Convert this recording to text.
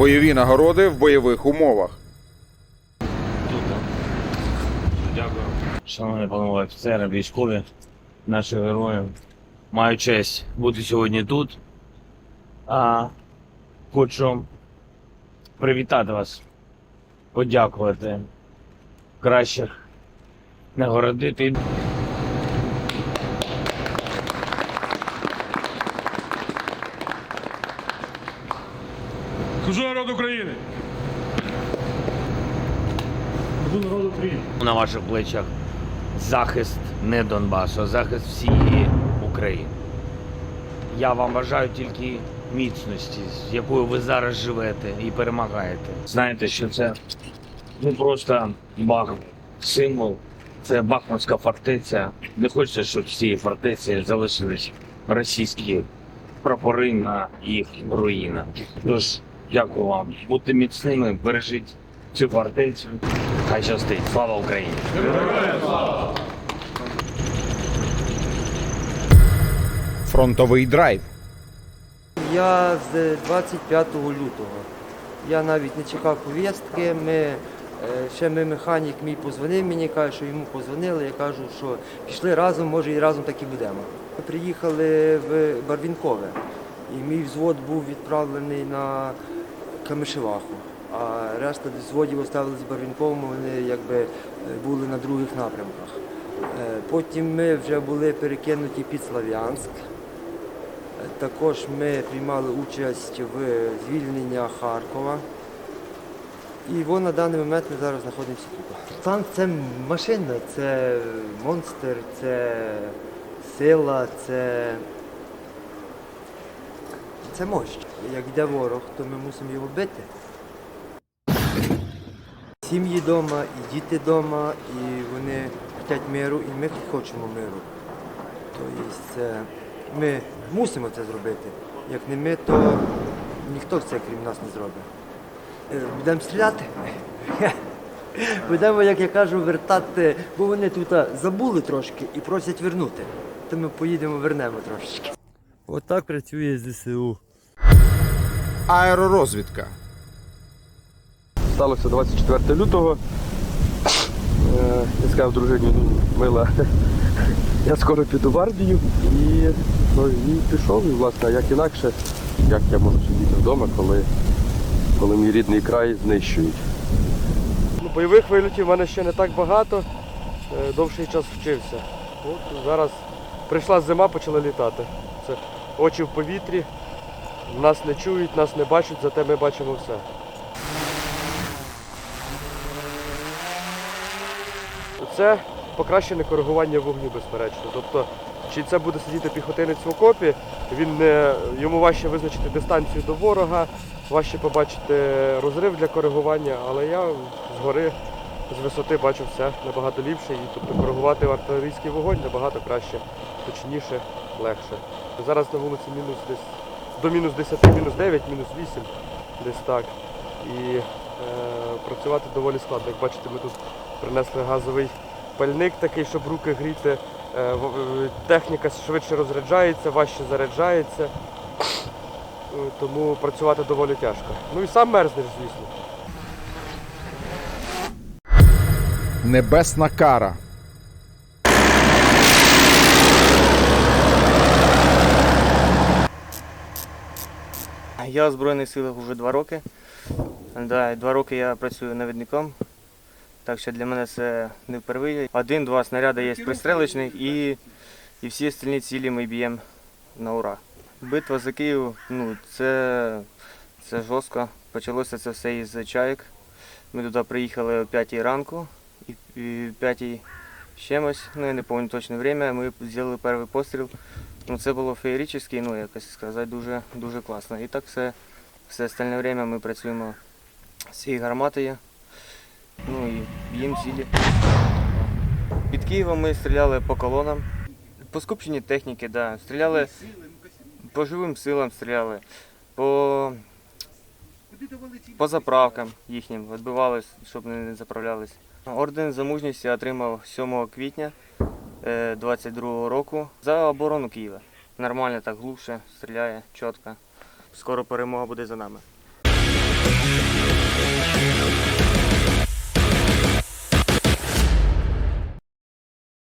Бойові нагороди в бойових умовах. Дякую. Шановні панове офіцери, військові, наші герої. Маю честь бути сьогодні тут. А, хочу привітати вас, подякувати кращих, нагородити. Служу народ України! Служу народ України! на ваших плечах захист не Донбасу, а захист всієї України. Я вам бажаю тільки міцності, з якою ви зараз живете і перемагаєте. Знаєте, що це не просто Бахмут, символ, це Бахмутська фортеця. Не хочеться, щоб з цієї фортеці залишились російські прапори на їх руїнах. Тож, дякую вам. Будьте міцними, бережіть цю фортецю. Хай щастить. Слава Україні! Фронтовий драйв. Я з 25 лютого. Я навіть не чекав повістки. Ми, е, ще ми механік мій позвонив мені, каже, що йому позвонили. Я кажу, що пішли разом, може і разом так і будемо. Ми приїхали в Барвінкове, і мій взвод був відправлений на Камишеваху. А решта взводів оставили з Барвінковому, вони якби е, були на других напрямках. Е, Потім ми вже були перекинуті під Слав'янськ. Також ми приймали участь в звільненні Харкова. І во на даний момент ми зараз знаходимося тут. Танк це машина, це монстр, це сила, це, це мощь. Як йде ворог, то ми мусимо його бити. Сім'ї вдома, і діти вдома, і вони хочуть миру, і ми хочемо миру. Тобто ми мусимо це зробити. Як не ми, то ніхто це крім нас не зробить. Е, Будемо стріляти. Будемо, як я кажу, вертати, бо вони тут забули трошки і просять вернути. То ми поїдемо, вернемо трошечки. Отак працює ЗСУ. Аеророзвідка. Сталося 24 лютого. Е, Я сказав дружині, ну, мила, я скоро піду в армію і, ну, і пішов. І, власне, а як інакше, як я можу сидіти вдома, коли, коли мій рідний край знищують. Ну, бойових вильотів в мене ще не так багато, е, довший час вчився. От зараз прийшла зима, почали літати. Це очі в повітрі, нас не чують, нас не бачать, зате ми бачимо все. Це покращене коригування вогню, безперечно. Тобто, чи це буде сидіти піхотинець в окопі, він не, йому важче визначити дистанцію до ворога, важче побачити розрив для коригування, але я згори, з висоти бачу все набагато ліпше. І тобто коригувати артилерійський вогонь набагато краще, точніше, легше. Зараз на вулиці мінус десь до мінус 10, мінус 9, мінус 8, десь так. І е, працювати доволі складно. Як бачите, ми тут принесли газовий пальник такий, щоб руки гріти. Е, е, Техніка швидше розряджається, важче заряджається. Е, Тому працювати доволі тяжко. Ну і сам мерзнеш, звісно. Небесна кара. Я в Збройних силах вже два роки. Да, два роки я працюю навідником. Так що для мене це не впервые. Один-два снаряди є пристрелочних і, і всі остальні цілі ми б'ємо на ура. Битва за Київ, ну, це, це жорстко. Почалося це все із чаєк. Ми туди приїхали о 5 ранку і, в 5 з чимось, ну я не пам'ятаю точне время, ми зробили перший постріл. Ну, це було феєрично, ну якось сказати, дуже, дуже класно. І так все, все остальне время ми працюємо з цією гарматою. Ну і б'ємо цілі. Під Києвом ми стріляли по колонам. По скупченні техніки, да. Стріляли по живим силам стріляли, по, по заправкам їхнім, відбивались, щоб не заправлялись. Орден за мужність я отримав 7 квітня Е, 22-го року за оборону Києва. Нормально, так глубше, стріляє, чітко. Скоро перемога буде за нами.